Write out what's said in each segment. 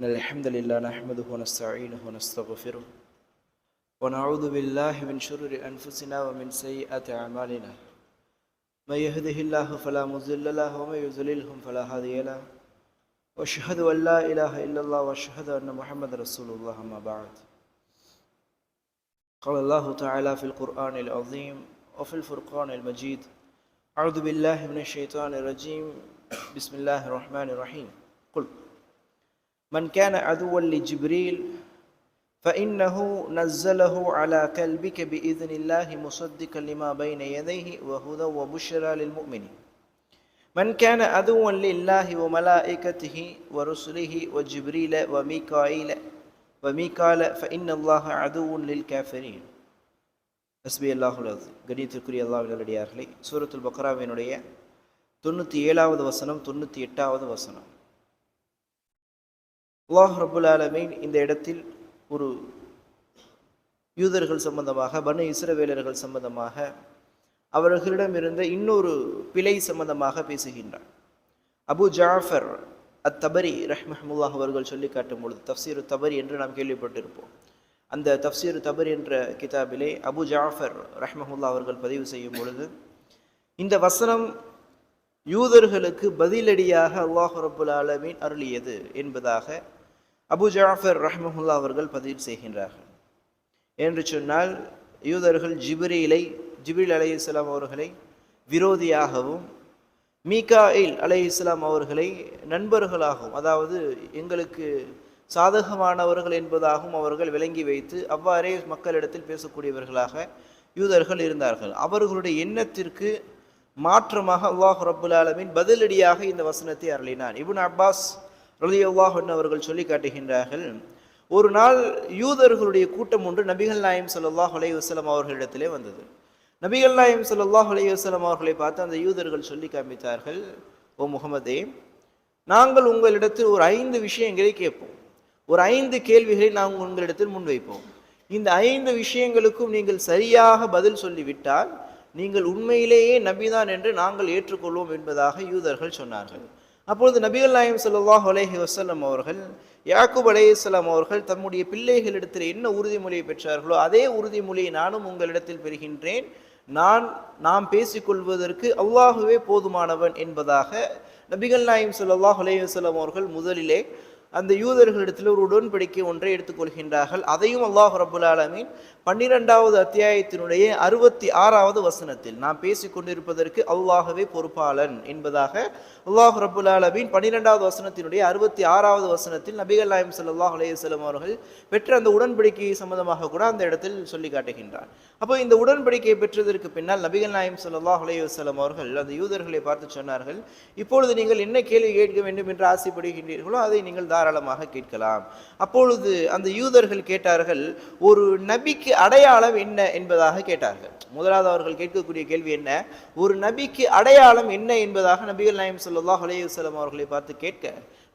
إن الحمد لله نحمده ونستعينه ونستغفره ونعوذ بالله من شرور أنفسنا ومن سيئات أعمالنا. من يهده الله فلا مضل له ومن يضللهم فلا هادي له. وأشهد أن لا إله إلا الله وأشهد أن محمد رسول الله أما بعد. قال الله تعالى في القرآن العظيم وفي الفرقان المجيد أعوذ بالله من الشيطان الرجيم. بسم الله الرحمن الرحيم. قل من كان عدوا لجبريل فإنه نزله على قلبك بإذن الله مصدقا لما بين يديه وهدى وبشرى للمؤمنين من كان عدوا لله وملائكته ورسله وجبريل وميكائيل وميكال فإن الله عدو للكافرين ஹஸ்பி அல்லாஹுல் அது கணியத்திற்குரிய அல்லாஹ் நல்லடியார்களே சூரத்துல் பக்ராவினுடைய தொண்ணூற்றி ஏழாவது வசனம் தொண்ணூற்றி எட்டாவது வசனம் அல்லாஹ் ரபுல் ஆலமீன் இந்த இடத்தில் ஒரு யூதர்கள் சம்பந்தமாக பனு இஸ்ரவேலர்கள் சம்பந்தமாக அவர்களிடம் இருந்த இன்னொரு பிழை சம்பந்தமாக பேசுகின்றார். அபு ஜாஃபர் அத் தபரி ரஹ்மஹமுல்லாஹ் அவர்கள் சொல்லி காட்டும் பொழுது தப்சீரு தபரி என்று நாம் கேள்விப்பட்டிருப்போம். அந்த தப்சீர் தபர் என்ற கிதாபிலே அபு ஜாஃபர் ரஹ்மஹுல்லா அவர்கள் பதிவு செய்யும் பொழுது இந்த வசனம் யூதர்களுக்கு பதிலடியாக அல்லாஹ் ரபுல் ஆலமீன் அருளியது என்பதாக அபு ஜாஃபர் ரஹ்மஹுல்லா அவர்கள் பதிவு செய்கின்றார்கள். என்று சொன்னால் யூதர்கள் ஜிப்ரீலை ஜிப்ரீல் அலி இஸ்லாம் அவர்களை விரோதியாகவும் மீகாயில் அலி இஸ்லாம் அவர்களை நண்பர்களாகவும் அதாவது எங்களுக்கு சாதகமானவர்கள் என்பதாகவும் அவர்கள் விளங்கி வைத்து அவ்வாறே மக்களிடத்தில் பேசக்கூடியவர்களாக யூதர்கள் இருந்தார்கள். அவர்களுடைய எண்ணத்திற்கு மாற்றமாக அல்லாஹ் ரபுல் ஆலமின் பதிலடியாக இந்த வசனத்தை அருளினான். இபுன் அப்பாஸ் ரலி அவர்கள் சொல்லி காட்டுகின்றார்கள் ஒரு நாள் யூதர்களுடைய கூட்டம் ஒன்று நபிகள் நாயம் சல்லாஹ் அலை வசலம் அவர்களிடத்திலே வந்தது. நபிகள் நாயம் சல்லாஹ் அலை வசலம் அவர்களை பார்த்து அந்த யூதர்கள் சொல்லி காமித்தார்கள் ஓ முகமதே நாங்கள் உங்களிடத்தில் ஒரு ஐந்து விஷயங்களை கேட்போம். ஒரு ஐந்து கேள்விகளை நாங்கள் உங்களிடத்தில் முன்வைப்போம். இந்த ஐந்து விஷயங்களுக்கும் நீங்கள் சரியாக பதில் சொல்லிவிட்டால் நீங்கள் உண்மையிலேயே நபிதான் என்று நாங்கள் ஏற்றுக்கொள்வோம் என்பதாக யூதர்கள் சொன்னார்கள். அப்பொழுது நபிகள் நாயம் சல்லாஹ் அலேஹி வசல்லம் அவர்கள் யாக்கூப் அலேஸ்லாம் அவர்கள் தம்முடைய பிள்ளைகளிடத்தில் என்ன உறுதிமொழியை பெற்றார்களோ அதே உறுதிமொழியை நானும் உங்களிடத்தில் பெறுகின்றேன். நான் நாம் பேசிக்கொள்வதற்கு அல்லாஹுவே போதுமானவன் என்பதாக நபிகள் நாயம் சல்லாஹ் அலேஹலம் அவர்கள் முதலிலே அந்த யூதர்களிடத்தில் ஒரு உடன்படிக்கை ஒன்றை எடுத்துக்கொள்கின்றார்கள். அதையும் அல்லாஹ் ரபுல் ஆலமின் பன்னிரெண்டாவது அத்தியாயத்தினுடைய அறுபத்தி ஆறாவது வசனத்தில் நாம் பேசிக் கொண்டிருப்பதற்கு அல்லாஹவே பொறுப்பாளன் என்பதாக அல்லாஹ் ரபுல் ஆலமின் பன்னிரெண்டாவது வசனத்தினுடைய அறுபத்தி ஆறாவது வசனத்தில் நபிகள் நாயம் சல்லாஹ் அலையம் அவர்கள் பெற்ற அந்த உடன்படிக்கை சம்பந்தமாக கூட அந்த இடத்தில் சொல்லி காட்டுகின்றார். அப்போ இந்த உடன்படிக்கையை பெற்றதற்கு பின்னால் நபிகள் நாயம் சல்லாஹ் அலையம் அவர்கள் அந்த யூதர்களை பார்த்து சொன்னார்கள் இப்பொழுது நீங்கள் என்ன கேள்வி கேட்க வேண்டும் என்று ஆசைப்படுகின்றீர்களோ அதை நீங்கள் தாராளமாக கேட்கலாம். அப்பொழுது அந்த யூதர்கள் கேட்டார்கள் ஒரு நபிக்கு அடையாளம் என்ன? என்பதாக கேட்டார்கள். முதலாவது அவர்கள் கேட்கக்கூடிய கேள்வி என்ன? ஒரு நபிக்கு அடையாளம் என்ன? என்பதாக நபிகள் நாயம் சல்லாஹ் அலையுசலம் அவர்களை பார்த்து கேட்க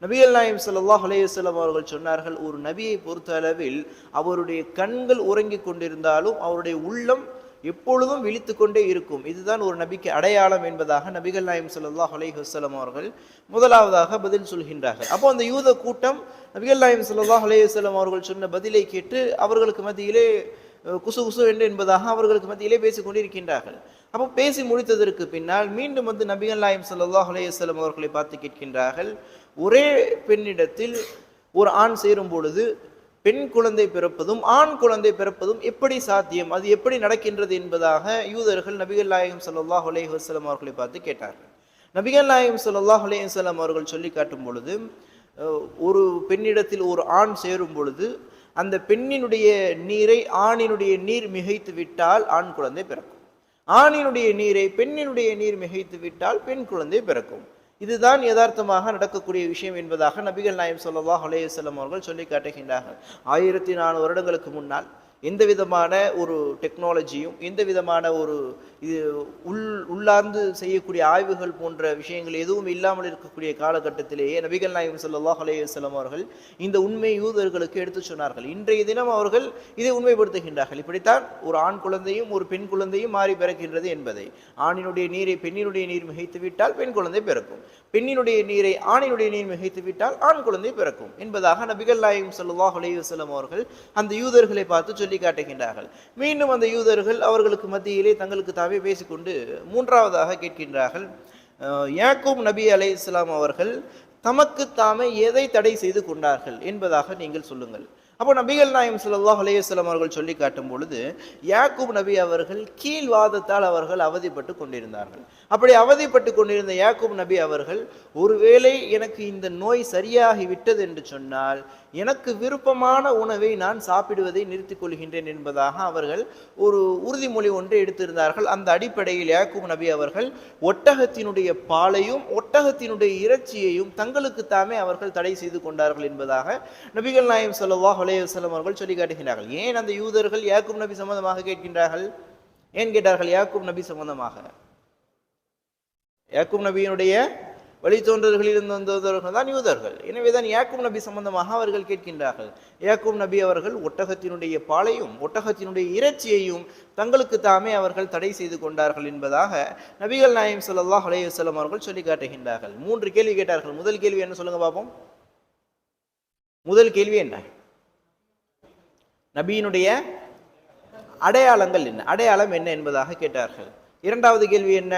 நபிகள் நாயம் சல்லாஹ் அலையுசலம் அவர்கள் சொன்னார்கள் ஒரு நபியை பொறுத்த அளவில் அவருடைய கண்கள் உறங்கிக் கொண்டிருந்தாலும் அவருடைய உள்ளம் எப்பொழுதும் விழித்து கொண்டே இருக்கும். இதுதான் ஒரு நபிக்கு அடையாளம் என்பதாக நபிகள் நாயம் சல்லாஹ் அலைஹி வசலம் அவர்கள் முதலாவதாக பதில் சொல்கின்றார்கள். அப்போ அந்த யூத கூட்டம் நபிகள் நாயம் சல்லாஹ் அலைஹி வசலம் அவர்கள் சொன்ன பதிலை கேட்டு அவர்களுக்கு மத்தியிலே குசு குசு என்று என்பதாக அவர்களுக்கு மத்தியிலே பேசிக் கொண்டிருக்கின்றார்கள். அப்போ பேசி முடித்ததற்கு பின்னால் மீண்டும் வந்து நபிகள் நாயம் சல்லாஹ் அலையம் அவர்களை பார்த்து கேட்கின்றார்கள். ஒரே பெண்ணிடத்தில் ஒரு ஆண் சேரும் பொழுது பெண் குழந்தை பிறப்பதும் ஆண் குழந்தை பிறப்பதும் எப்படி சாத்தியம்? அது எப்படி நடக்கின்றது என்பதாக யூதர்கள் நபிகள் நாயகம் சல்லாஹ் அலேஹுசலம் அவர்களை பார்த்து கேட்டார்கள். நபிகள் நாயகம் சல்லாஹ் அலேஹுசலம் அவர்கள் சொல்லி காட்டும் பொழுது ஒரு பெண்ணிடத்தில் ஒரு ஆண் சேரும் பொழுது அந்த பெண்ணினுடைய நீரை ஆணினுடைய நீர் மிகைத்து விட்டால் ஆண் குழந்தை பிறக்கும். ஆணினுடைய நீரை பெண்ணினுடைய நீர் மிகைத்து விட்டால் பெண் குழந்தை பிறக்கும். இதுதான் யதார்த்தமாக நடக்கக்கூடிய விஷயம் என்பதாக நபிகள் நாயம் சொல்லல்லாஹ் அலையம் அவர்கள் சொல்லி காட்டுகின்றார்கள். ஆயிரத்தி நானூறு வருடங்களுக்கு முன்னால் எந்த விதமான ஒரு டெக்னாலஜியும் எந்த விதமான ஒரு இது உள் உள்ளார்ந்து செய்யக்கூடிய ஆய்வுகள் போன்ற விஷயங்கள் எதுவும் இல்லாமல் இருக்கக்கூடிய காலகட்டத்திலேயே நபிகள் நாயகம் சல்லாஹ் அலையம் அவர்கள் இந்த உண்மை யூதர்களுக்கு எடுத்து சொன்னார்கள். இன்றைய தினம் அவர்கள் இதை உண்மைப்படுத்துகின்றார்கள். இப்படித்தான் ஒரு ஆண் குழந்தையும் ஒரு பெண் குழந்தையும் மாறி பிறக்கின்றது என்பதை ஆணினுடைய நீரை பெண்ணினுடைய நீர் மிகைத்து விட்டால் பெண் குழந்தை பிறக்கும். பெண்ணினுடைய நீரை ஆணினுடைய நீர் மிகைத்து விட்டால் ஆண் குழந்தை பிறக்கும். என்பதாக நபிகள் நாயகம் ஸல்லல்லாஹு அலைஹி அவர்கள் அந்த யூதர்களை பார்த்து சொல்லி காட்டுகின்றார்கள். மீண்டும் அந்த யூதர்கள் அவர்களுக்கு மத்தியிலே தங்களுக்கு தாவே பேசிக்கொண்டு மூன்றாவதாக கேட்கின்றார்கள். ஏக்கும் யாக்கூப் நபி அலை இஸ்லாம் அவர்கள் தமக்கு தாமே எதை தடை செய்து கொண்டார்கள் என்பதாக நீங்கள் சொல்லுங்கள். அப்போ நபிகள் நாயம் சல்லாஹ் அலையுஸ்லாம் அவர்கள் சொல்லி காட்டும் பொழுது யாக்கூப் நபி அவர்கள் கீழ்வாதத்தால் அவர்கள் அவதிப்பட்டு கொண்டிருந்தார்கள். அப்படி அவதிப்பட்டு கொண்டிருந்த யாக்கூப் நபி அவர்கள் ஒருவேளை எனக்கு இந்த நோய் சரியாகி விட்டது என்று சொன்னால் எனக்கு விருப்பமான உணவை நான் சாப்பிடுவதை நிறுத்திக் கொள்கின்றேன் என்பதாக அவர்கள் ஒரு உறுதிமொழி ஒன்றை எடுத்திருந்தார்கள். அந்த அடிப்படையில் யாக்கூப் நபி அவர்கள் ஒட்டகத்தினுடைய பாலையும் ஒட்டகத்தினுடைய இறைச்சியையும் தங்களுக்கு தாமே அவர்கள் தடை செய்து கொண்டார்கள் என்பதாக நபிகள் நாயம் சொல்லவா அலைஹி அவர்கள் சொல்லி காட்டுகிறார்கள் ஏன் அந்த யூதர்கள் யாக்கூப் நபி சம்பந்தமாக கேட்கின்றார்கள்? ஏன் கேட்டார்கள் யாக்கூப் நபி சம்பந்தமாக? யாக்கூப் நபியினுடைய வழித்தோன்றர்களிலிருந்து வந்தவர்கள் தான் யூதர்கள். எனவே தான் யாக்கூப் நபி சம்பந்தமாக அவர்கள் கேட்கின்றார்கள். யாக்கூப் நபி அவர்கள் ஒட்டகத்தினுடைய பாலையும் ஒட்டகத்தினுடைய இறைச்சியையும் தங்களுக்கு தாமே அவர்கள் தடை செய்து கொண்டார்கள் என்பதாக நபிகள் நாயம் ஸல்லல்லாஹு அலைஹி வஸல்லம் அவர்கள் சொல்லி காட்டுகின்றார்கள். மூன்று கேள்வி கேட்டார்கள். முதல் கேள்வி என்ன சொல்லுங்க பார்ப்போம். முதல் கேள்வி என்ன? நபியினுடைய அடையாளங்கள் என்ன? அடையாளம் என்ன என்பதாக கேட்டார்கள். இரண்டாவது கேள்வி என்ன?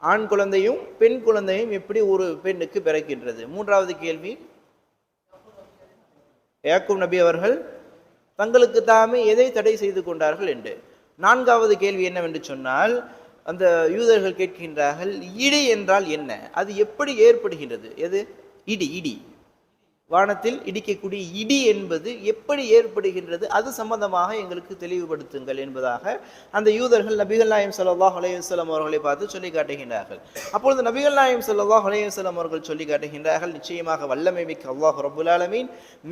ஆண் குழந்தையும் பெண் குழந்தையும் எப்படி ஒரு பெண்ணுக்கு பிறக்கின்றது? மூன்றாவது கேள்வி. ஏக்கும் நபி அவர்கள் தங்களுக்கு தாமே எதை தடை செய்து கொண்டார்கள்? என்று. நான்காவது கேள்வி என்னவென்று சொன்னால் அந்த யூதர்கள் கேட்கின்றார்கள் இடி என்றால் என்ன? அது எப்படி ஏற்படுகின்றது? எது? இடி இடி. வானத்தில் இடிக்கக்கூடிய இடி என்பது எப்படி ஏற்படுகின்றது அது சம்பந்தமாக எங்களுக்கு தெளிவுபடுத்துங்கள் என்பதாக அந்த யூதர்கள் நபிகள் நாயம் ஸல்லல்லாஹு அலைஹி அவர்களை பார்த்து சொல்லி காட்டுகின்றார்கள். அப்பொழுது நபிகள் நாயம் ஸல்லல்லாஹு அலைஹி அவர்கள் சொல்லி காட்டுகின்றார்கள் நிச்சயமாக வல்லமை மிக்க அல்லாஹ் ரப்புல்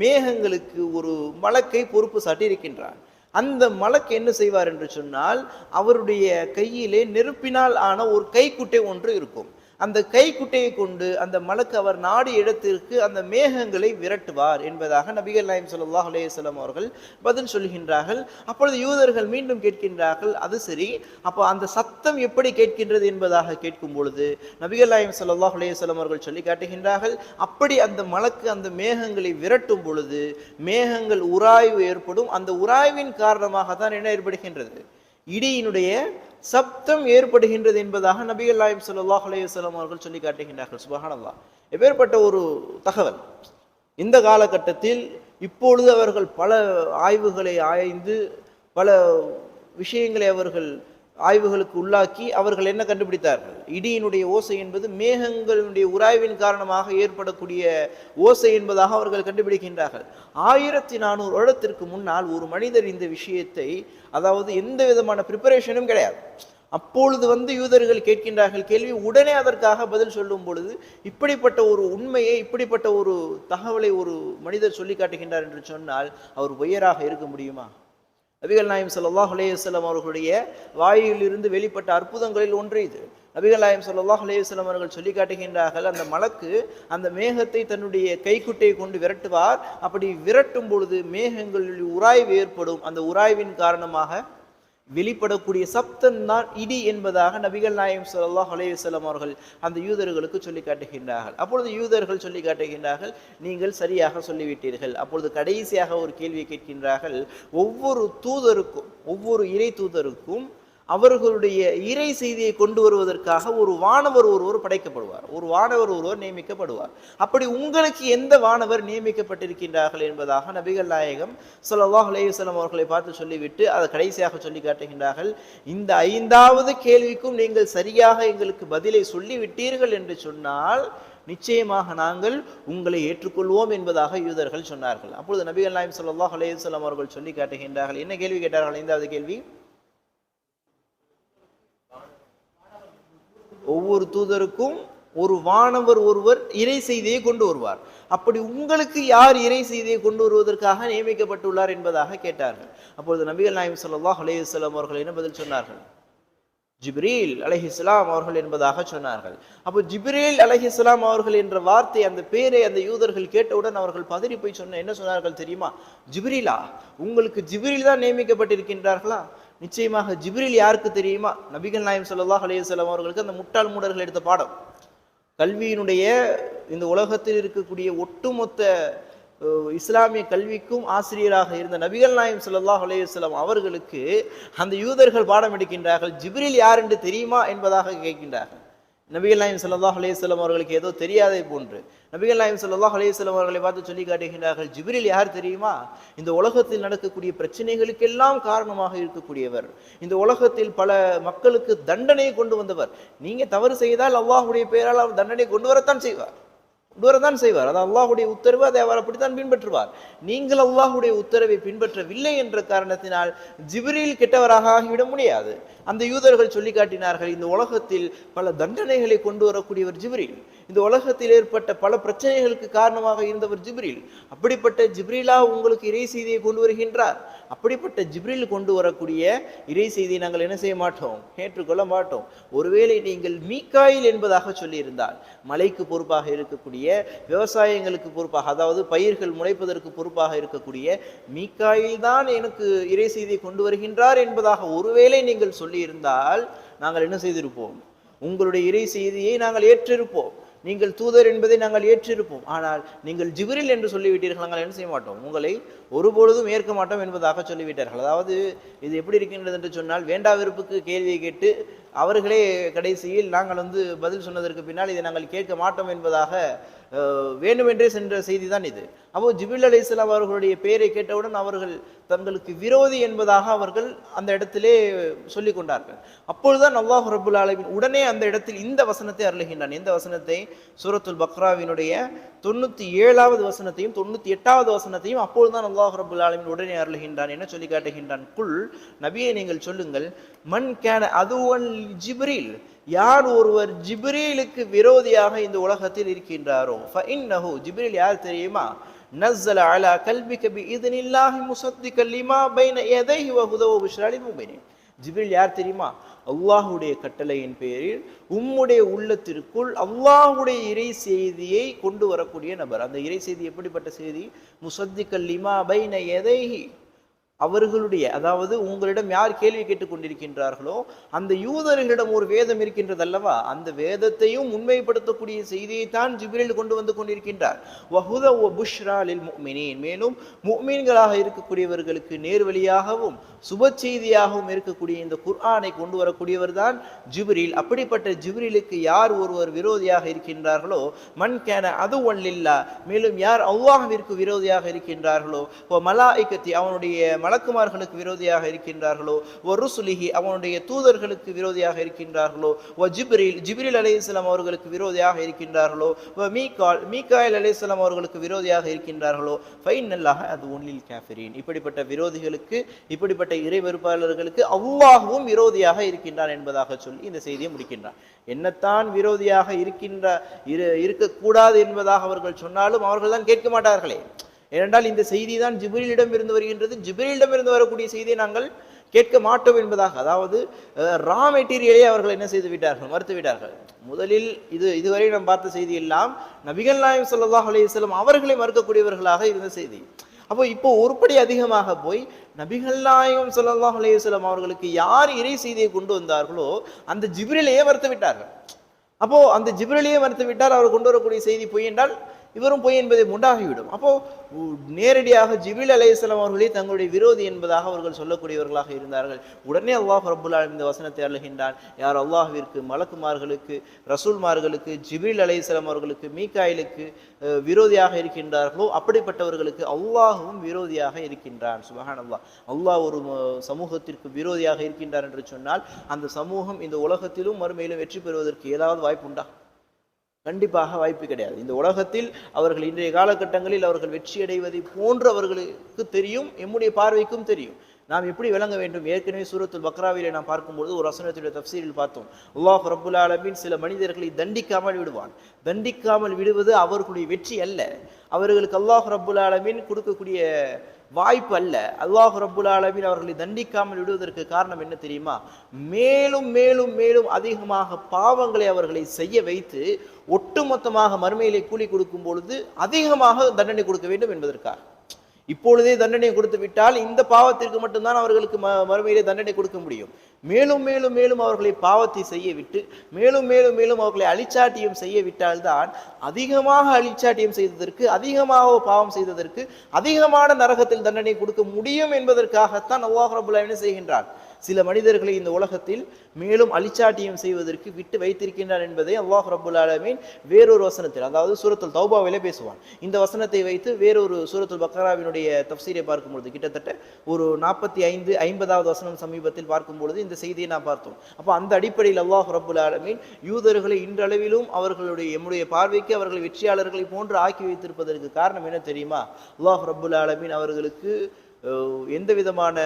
மேகங்களுக்கு ஒரு மலக்கை பொறுப்பு சாட்டியிருக்கின்றார் அந்த மலக்கு என்ன செய்வார் என்று சொன்னால் அவருடைய கையிலே நெருப்பினால் ஆன ஒரு கைக்குட்டை ஒன்று இருக்கும். அந்த கைக்குட்டையை கொண்டு அந்த மலக்கு அவர் நாடு இடத்திற்கு அந்த மேகங்களை விரட்டுவார் என்பதாக நபிகள் நாயம் சொல்லாஹ் அலைஹி அவர்கள் பதில் சொல்கின்றார்கள். அப்பொழுது யூதர்கள் மீண்டும் கேட்கின்றார்கள் அது சரி அப்போ அந்த சத்தம் எப்படி கேட்கின்றது என்பதாக கேட்கும் பொழுது நபிகள் நாயம் சொல்லாஹ் அலைஹி அவர்கள் சொல்லி காட்டுகின்றார்கள் அப்படி அந்த மலக்கு அந்த மேகங்களை விரட்டும் பொழுது மேகங்கள் உராய்வு ஏற்படும். அந்த உராய்வின் காரணமாக தான் என்ன ஏற்படுகின்றது? இடியினுடைய சப்தம் ஏற்படுகின்றது என்பதாக நபிகள் நாயம் ஸல்லல்லாஹு அலைஹி அவர்கள் சொல்லி காட்டுகின்றார்கள். சுபஹானல்லா எப்பேற்பட்ட ஒரு தகவல். இந்த காலகட்டத்தில் இப்பொழுது அவர்கள் பல ஆய்வுகளை ஆய்ந்து பல விஷயங்களை அவர்கள் ஆய்வுகளுக்கு உள்ளாக்கி அவர்கள் என்ன கண்டுபிடித்தார்கள்? இடியினுடைய ஓசை என்பது மேகங்களுடைய உராய்வின் காரணமாக ஏற்படக்கூடிய ஓசை என்பதாக அவர்கள் கண்டுபிடிக்கின்றார்கள். ஆயிரத்தி நானூறு வருடத்திற்கு முன்னால் ஒரு மனிதர் இந்த விஷயத்தை அதாவது எந்த விதமான ப்ரிப்பரேஷனும் கிடையாது. அப்பொழுது வந்து யூதர்கள் கேட்கின்றார்கள் கேள்வி உடனே அதற்காக பதில் சொல்லும் பொழுது இப்படிப்பட்ட ஒரு உண்மையை இப்படிப்பட்ட ஒரு தகவலை ஒரு மனிதர் சொல்லி காட்டுகின்றார் என்று சொன்னால் அவர் உயராக இருக்க முடியுமா? நபிகள் நாயம் சல்லாஹ் அலைஹி வஸல்லம் அவர்களுடைய வாயிலிருந்து வெளிப்பட்ட அற்புதங்களில் ஒன்று இது. நபிகள் நாயம் சல்லாஹ் அலைஹி அவர்கள் சொல்லி காட்டுகின்றார்கள் அந்த மலக்கு அந்த மேகத்தை தன்னுடைய கைக்குட்டையை கொண்டு விரட்டுவார். அப்படி விரட்டும் பொழுது மேகங்களில் உராய்வு ஏற்படும். அந்த உராய்வின் காரணமாக வெளிப்படக்கூடிய சப்தம் தான் இடி என்பதாக நபிகள் நாயம் ஸல்லல்லாஹு அலைஹி அவர்கள் அந்த யூதர்களுக்கு சொல்லி காட்டுகின்றார்கள். அப்பொழுது யூதர்கள் சொல்லி காட்டுகின்றார்கள் நீங்கள் சரியாக சொல்லிவிட்டீர்கள். அப்பொழுது கடைசியாக ஒரு கேள்வியை கேட்கின்றார்கள் ஒவ்வொரு தூதருக்கும் ஒவ்வொரு இறை தூதருக்கும் அவர்களுடைய இறை செய்தியை கொண்டு வருவதற்காக ஒரு வானவர் ஒருவர் படைக்கப்படுவார். ஒரு வானவர் ஒருவர் நியமிக்கப்படுவார். அப்படி உங்களுக்கு எந்த வானவர் நியமிக்கப்பட்டிருக்கின்றார்கள் என்பதாக நபிகள் நாயகம் ஸல்லல்லாஹு அலைஹி அவர்களை பார்த்து சொல்லிவிட்டு அதை கடைசியாக சொல்லி காட்டுகின்றார்கள். இந்த ஐந்தாவது கேள்விக்கும் நீங்கள் சரியாக எங்களுக்கு பதிலை சொல்லிவிட்டீர்கள் என்று சொன்னால் நிச்சயமாக நாங்கள் உங்களை ஏற்றுக்கொள்வோம் என்பதாக யூதர்கள் சொன்னார்கள். அப்பொழுது நபிகள் நாயம் ஸல்லல்லாஹு அலைஹி அவர்கள் சொல்லி காட்டுகின்றார்கள். என்ன கேள்வி கேட்டார்கள்? ஐந்தாவது கேள்வி? ஒவ்வொரு தூதருக்கும் ஒரு வானவர் ஒருவர் இறை செய்தியை கொண்டு வருவார். அப்படி உங்களுக்கு யார் இறை செய்தியை கொண்டு வருவதற்காக நியமிக்கப்பட்டுள்ளார் என்பதாக கேட்டார்கள். அப்பொழுது நபிகள் நாயம் ஸல்லல்லாஹு அலைஹி அவர்கள் என்ன பதில் சொன்னார்கள்? ஜிப்ரீல் அலஹிஸ்லாம் அவர்கள் என்பதாக சொன்னார்கள். அப்போ ஜிப்ரீல் அலஹிஸ்லாம் அவர்கள் என்ற வார்த்தை அந்த பேரை அந்த யூதர்கள் கேட்டவுடன் அவர்கள் பதறி போய் சொன்ன என்ன சொன்னார்கள் தெரியுமா? ஜிப்ரீலா உங்களுக்கு ஜிப்ரீல் தான் நியமிக்கப்பட்டிருக்கின்றார்களா? நிச்சயமாக ஜிப்ரில் யாருக்கு தெரியுமா? நபிகள் நாயம் ஸல்லல்லாஹு அலைஹி அவர்களுக்கு அந்த முட்டாள் மூடர்கள் எடுத்த பாடம். கல்வியினுடைய இந்த உலகத்தில் இருக்கக்கூடிய ஒட்டுமொத்த இஸ்லாமிய கல்விக்கும் ஆசிரியராக இருந்த நபிகள் நாயம் ஸல்லல்லாஹு அலைஹி அவர்களுக்கு அந்த யூதர்கள் பாடம் எடுக்கின்றார்கள். ஜிப்ரில் யார் என்று தெரியுமா என்பதாக கேட்கின்றார்கள். நபிகள் நாயம் ஸல்லல்லாஹு அலைஹி அவர்களுக்கு ஏதோ தெரியாதே போன்று நபிகள் நாயம் ஸல்லல்லாஹு அலைஹி அவர்களை பார்த்து சொல்லி காட்டுகின்றார்கள் ஜிபிரில் யார் தெரியுமா? இந்த உலகத்தில் நடக்கக்கூடிய பிரச்சனைகளுக்கெல்லாம் காரணமாக இருக்கக்கூடியவர். இந்த உலகத்தில் பல மக்களுக்கு தண்டனை கொண்டு வந்தவர். நீங்க தவறு செய்தால் அல்லாஹுடைய பெயரால் அவர் தண்டனை கொண்டு வரத்தான் செய்வார். கொண்டு தான் செய்வார். அது அல்லாஹுடைய உத்தரவு அதை அவர் அப்படித்தான் பின்பற்றுவார். நீங்கள் அல்லாஹுடைய உத்தரவை பின்பற்றவில்லை என்ற காரணத்தினால் ஜிபிரியில் கெட்டவராக ஆகிவிட முடியாது. அந்த யூதர்கள் சொல்லி காட்டினார்கள் இந்த உலகத்தில் பல தண்டனைகளை கொண்டு வரக்கூடியவர் ஜிப்ரீல். இந்த உலகத்தில் ஏற்பட்ட பல பிரச்சனைகளுக்கு காரணமாக இருந்தவர் ஜிப்ரில். அப்படிப்பட்ட ஜிப்ரீலா உங்களுக்கு இறை செய்தியை கொண்டு வருகின்றார். அப்படிப்பட்ட ஜிப்ரீல் கொண்டு வரக்கூடிய இறை செய்தியை நாங்கள் என்ன செய்ய மாட்டோம்? ஏற்றுக்கொள்ள மாட்டோம். ஒருவேளை நீங்கள் மீக்காயில் என்பதாக சொல்லியிருந்தால் மலைக்கு பொறுப்பாக இருக்கக்கூடிய விவசாயங்களுக்கு பொறுப்பாக அதாவது பயிர்கள் முளைப்பதற்கு பொறுப்பாக இருக்கக்கூடிய மீக்காயில் தான் எனக்கு இறை செய்தியை கொண்டு வருகின்றார் என்பதாக ஒருவேளை நீங்கள் சொல்லியிருந்தால் நாங்கள் என்ன செய்திருப்போம்? உங்களுடைய இறை செய்தியை நாங்கள் ஏற்றிருப்போம். நீங்கள் தூதர் என்பதை நாங்கள் ஏற்றிருப்போம். ஆனால் நீங்கள் ஜிபிரில் என்று சொல்லிவிட்டீர்கள் நாங்கள் என்ன செய்ய மாட்டோம்? உங்களை ஒருபொழுதும் ஏற்க மாட்டோம் என்பதாக சொல்லிவிட்டார்கள். அதாவது இது எப்படி இருக்கின்றது என்று சொன்னால் வேண்டா விருப்புக்கு கேள்வியை கேட்டு அவர்களே கடைசியில் நாங்கள் வந்து பதில் சொன்னதற்கு பின்னால் இதை நாங்கள் கேட்க மாட்டோம் என்பதாக வேண்டுமென்றே சென்ற செய்தி தான் இது. அப்போ ஜிபில் அலி அவர்களுடைய பெயரை கேட்டவுடன் அவர்கள் தங்களுக்கு விரோதி என்பதாக அவர்கள் அந்த இடத்திலே சொல்லி கொண்டார்கள். அப்பொழுதுதான் அல்லாஹ் ரபுல் ஆலமின் உடனே அந்த இடத்தில் இந்த வசனத்தை அருளுகின்றான். இந்த வசனத்தை? சூரத்துல் பக்ராவினுடைய தொண்ணூற்றி ஏழாவது வசனத்தையும் தொண்ணூற்றி எட்டாவது வசனத்தையும் அப்பொழுதுதான் அல்லாஹ் ரபுல் ஆலமின் உடனே அருளுகின்றான். என சொல்லி காட்டுகின்றான்? குல் நபியை நீங்கள் சொல்லுங்கள். மண் கேன அதுவன் ஜிப்ரில் யார் ஒருவர் ஜிப்ரீலுக்கு விரோதியாக இந்த உலகத்தில் இருக்கின்றாரோ? ஃபஇன்னஹு ஜிப்ரீல் யார் தெரியுமா? நஸ்ஸல அலா கபி பிஇذنில்லாஹி முஸத்திகல் லிமா பைன யதைஹி வ ஹுதவ புஷ்ராலி புஷ்ரா ஜிப்ரீல் யார் தெரியுமா? அல்லாஹுடைய கட்டளையின் பேரில் உம்முடைய உள்ளத்திற்குள் அல்லாஹுடைய இறை செய்தியை கொண்டு வரக்கூடிய நபர். அந்த இறை செய்தி எப்படிப்பட்ட செய்தி? முஸத்திகல் லிமா பைன எதைஹி அவர்களுடைய அதாவது உங்களிடம் யார் கேள்வி கேட்டுக் கொண்டிருக்கின்றார்களோ அந்த யூதர்களிடம் ஒரு வேதம் இருக்கின்றது அல்லவா அந்த வேதத்தையும் உண்மைப்படுத்தக்கூடிய செய்தியைத்தான் ஜிபிரில் கொண்டு வந்து கொண்டிருக்கின்றார். வஹுத ஓ புஷ்ராலில் முக்மினின். மேலும் முக்மீன்களாக இருக்கக்கூடியவர்களுக்கு நேர்வழியாகவும் சுப செய்தியாகவும் இருக்கக்கூடிய இந்த குர்ஆனை கொண்டு வரக்கூடியவர் தான் ஜிபிரில். அப்படிப்பட்ட ஜிபிரிலுக்கு யார் ஒருவர் விரோதியாக இருக்கின்றார்களோ மண் கேன அது ஒன்றில்லா மேலும் யார் அல்லாஹ்விற்கு விரோதியாக இருக்கின்றார்களோ ஓ மலாய்கத்தி அவனுடைய மலக்குமார்களுக்கு விரோதியாக இருக்கின்றார்களோ? ஒரு ருசுலிஹி அவனுடைய தூதர்களுக்கு விரோதியாக இருக்கின்றார்களோ? ஓ ஜிப்ரில் ஜிப்ரீல் அலைஹிஸ்ஸலாம் அவர்களுக்கு விரோதியாக இருக்கின்றார்களோ? ஓ மீகால் மீகாயில் அலைஹிஸ்ஸலாம் அவர்களுக்கு விரோதியாக இருக்கின்றார்களோ? ஃபைனல்லாக அது ஒன்லில் கேஃபரின். இப்படிப்பட்ட விரோதிகளுக்கு இப்படிப்பட்ட இறை வெறுப்பாளர்களுக்கு அவ்வாகவும் விரோதியாக இருக்கின்றான் என்பதாக சொல்லி இந்த செய்தியை முடிக்கின்றான். என்னத்தான் விரோதியாக இருக்கின்ற இரு இருக்கக்கூடாது என்பதாக அவர்கள் சொன்னாலும் அவர்கள் தான் கேட்க மாட்டார்களே. ஏனென்றால் இந்த செய்தி தான் ஜிபிரிலிடம் இருந்து வருகின்றது. ஜிபிரிலிடம் இருந்து வரக்கூடிய செய்தியை நாங்கள் கேட்க மாட்டோம் என்பதாக அதாவது ரா மெட்டீரியலை அவர்கள் என்ன செய்து விட்டார்கள் மறுத்துவிட்டார்கள் முதலில் இது இதுவரை நாம் பார்த்த செய்தி எல்லாம் நபிகள் நாயம் ஸல்லல்லாஹு அலையம் அவர்களை மறுக்கக்கூடியவர்களாக இருந்த செய்தி. அப்போ இப்போ ஒருபடி அதிகமாக போய் நபிகள் நாயகம் ஸல்லல்லாஹு அலையம் அவர்களுக்கு யார் இறை செய்தியை கொண்டு வந்தார்களோ அந்த ஜிபிரிலையே மறுத்து விட்டார்கள். அப்போ அந்த ஜிப்ரிலையே மறுத்து விட்டால் அவர் கொண்டு வரக்கூடிய செய்தி பொய் என்றால் இவரும் பொய் என்பதை உண்டாகிவிடும் அப்போ நேரடியாக ஜிபில் அலைஹிஸ்ஸலாம் அவர்களே தங்களுடைய விரோதி என்பதாக அவர்கள் சொல்லக்கூடியவர்களாக இருந்தார்கள். உடனே அல்லாஹ் ரபுல்லால் இந்த வசனத்தை அருளுகின்றான். யார் அல்லாஹ்விற்கு மலக்குமார்களுக்கு ரசூல்மார்களுக்கு ஜிபில் அலைஹிஸ்ஸலாம் அவர்களுக்கு மீக்காயிலுக்கு விரோதியாக இருக்கின்றார்களோ அப்படிப்பட்டவர்களுக்கு அல்லாஹும் விரோதியாக இருக்கின்றான். சுபஹான் அல்லாஹ் அல்லாஹ் ஒரு சமூகத்திற்கு விரோதியாக இருக்கின்றார் என்று சொன்னால் அந்த சமூகம் இந்த உலகத்திலும் மறுமையிலும் வெற்றி பெறுவதற்கு ஏதாவது வாய்ப்புண்டா? கண்டிப்பாக வாய்ப்பு கிடையாது. இந்த உலகத்தில் அவர்கள் இன்றைய காலகட்டங்களில் அவர்கள் வெற்றி அடைவதை போன்று அவர்களுக்கு தெரியும் எம்முடைய பார்வைக்கும் தெரியும். நாம் எப்படி விளங்க வேண்டும்? ஏற்கனவே சூரத்துல் பக்ராவிலே நாம் பார்க்கும்போது ஒரு வசனத்துடைய தப்சீரில் பார்த்தோம். அல்லாஹ் ரபுல் ஆலமின் சில மனிதர்களை தண்டிக்காமல் விடுவான். தண்டிக்காமல் விடுவது அவர்களுடைய வெற்றி அல்ல. அவர்களுக்கு அல்லாஹ் ரபுல் ஆலமின் கொடுக்கக்கூடிய வாய்ப்பு அல்ல அல்லாஹ் ரபுல் ஆலமீன் அவர்களை தண்டிக்காமல் விடுவதற்கு காரணம் என்ன தெரியுமா? மேலும் மேலும் மேலும் அதிகமாக பாவங்களை அவர்களை செய்ய வைத்து ஒட்டுமொத்தமாக மறுமையிலே கூலி கொடுக்கும் பொழுது அதிகமாக தண்டனை கொடுக்க வேண்டும் என்பதற்காக. இப்பொழுதே தண்டனை கொடுத்து விட்டால் இந்த பாவத்திற்கு மட்டும்தான் அவர்களுக்கு ம மறுமையிலே தண்டனை கொடுக்க முடியும். மேலும் மேலும் மேலும் அவர்களை பாவத்தை செய்ய விட்டு மேலும் மேலும் மேலும் அவர்களை அழிச்சாட்டியம் செய்ய விட்டால்தான் அதிகமாக அழிச்சாட்டியம் செய்ததற்கு அதிகமாக பாவம் செய்ததற்கு அதிகமான நரகத்தில் தண்டனை கொடுக்க முடியும் என்பதற்காகத்தான் அல்லாஹ் ரபுல்லா என்ன செய்கின்றான்? சில மனிதர்களை இந்த உலகத்தில் மேலும் அழிச்சாட்டியம் செய்வதற்கு விட்டு வைத்திருக்கின்றான் என்பதை அல்லாஹ் ரபுல் ஆலமீன் வேறொரு வசனத்தில் அதாவது சூரத்துல் தௌபாவிலே பேசுவான். இந்த வசனத்தை வைத்து வேறொரு சூரத்துல் பக்ராவினுடைய தப்சீரை பார்க்கும்பொழுது கிட்டத்தட்ட ஒரு நாற்பத்தி ஐந்து ஐம்பதாவது வசனம் சமீபத்தில் பார்க்கும்பொழுது இந்த செய்தியை நான் பார்த்தோம். அப்போ அந்த அடிப்படையில் அல்லாஹ் ரபுல் ஆலமீன் யூதர்களை இன்றளவிலும் அவர்களுடைய எம்முடைய பார்வைக்கு அவர்கள் வெற்றியாளர்களை போன்று ஆக்கி வைத்திருப்பதற்கு காரணம் என்ன தெரியுமா? அல்லாஹ் ரபுல் ஆலமீன் அவர்களுக்கு எந்த விதமான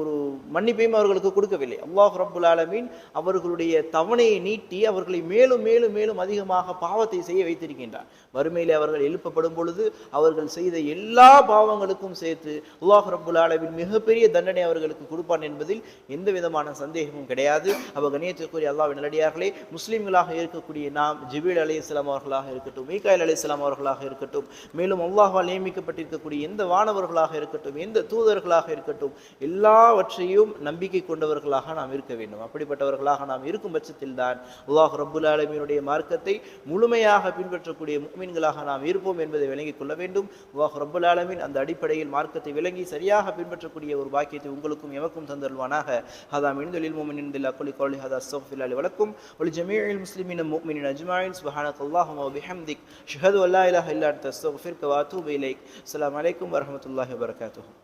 ஒரு மன்னிப்பையும் அவர்களுக்கு கொடுக்கவில்லை. அல்லாஹ் ரப்புல் ஆலமீன் அவர்களுடைய தவணையை நீட்டி அவர்களை மேலும் மேலும் மேலும் அதிகமாக பாவத்தை செய்ய வைத்திருக்கின்றார். வறுமையிலே அவர்கள் எழுப்பப்படும் பொழுது அவர்கள் செய்த எல்லா பாவங்களுக்கும் சேர்த்து அல்லாஹ் ரப்புல் ஆலமீன் மிகப்பெரிய தண்டனை அவர்களுக்கு கொடுப்பான் என்பதில் எந்த விதமான சந்தேகமும் கிடையாது. அவர் கணியத்திற்குரிய அல்லாவின் நல்லடியார்களே முஸ்லீம்களாக இருக்கக்கூடிய நாம் ஜிபீல் அலி இஸ்லாம் அவர்களாக இருக்கட்டும் மீகாயில் அலி இஸ்லாம் அவர்களாக இருக்கட்டும் மேலும் அல்லாஹால் நியமிக்கப்பட்டிருக்கக்கூடிய எந்த வானவர்களாக இருக்கட்டும் எந்த தூதர்களாக இருக்கட்டும் எல்லா எல்லாவற்றையும் நம்பிக்கை கொண்டவர்களாக நாம் இருக்க வேண்டும். அப்படிப்பட்டவர்களாக நாம் இருக்கும் பட்சத்தில் தான் அல்லாஹ் ரபுல் ஆலமியினுடைய மார்க்கத்தை முழுமையாக பின்பற்றக்கூடிய மீன்களாக நாம் இருப்போம் என்பதை விளங்கிக் கொள்ள வேண்டும். அல்லாஹ் ரபுல் ஆலமின் அந்த அடிப்படையில் மார்க்கத்தை விளங்கி சரியாக பின்பற்றக்கூடிய ஒரு பாக்கியத்தை உங்களுக்கும் எமக்கும் தந்தருவானாக ஹதா மின்தொழில் மோமின் அக்கொலி கோலி ஹதா சோஃபில் அலி வழக்கும் ஒளி ஜமீல் முஸ்லிமின் முக்மினின் அஜ்மாயின். சுபஹானக் அல்லாஹும் வபிஹம்திக் ஷஹது அல்லா இலாஹ் இல்லா அன்த அஸ்தஃபிர்க வாத்தூபு இலைக். அஸ்ஸலாமு அலைக்கும் வரஹ்மத்துல்லாஹி வபரகாத்துஹு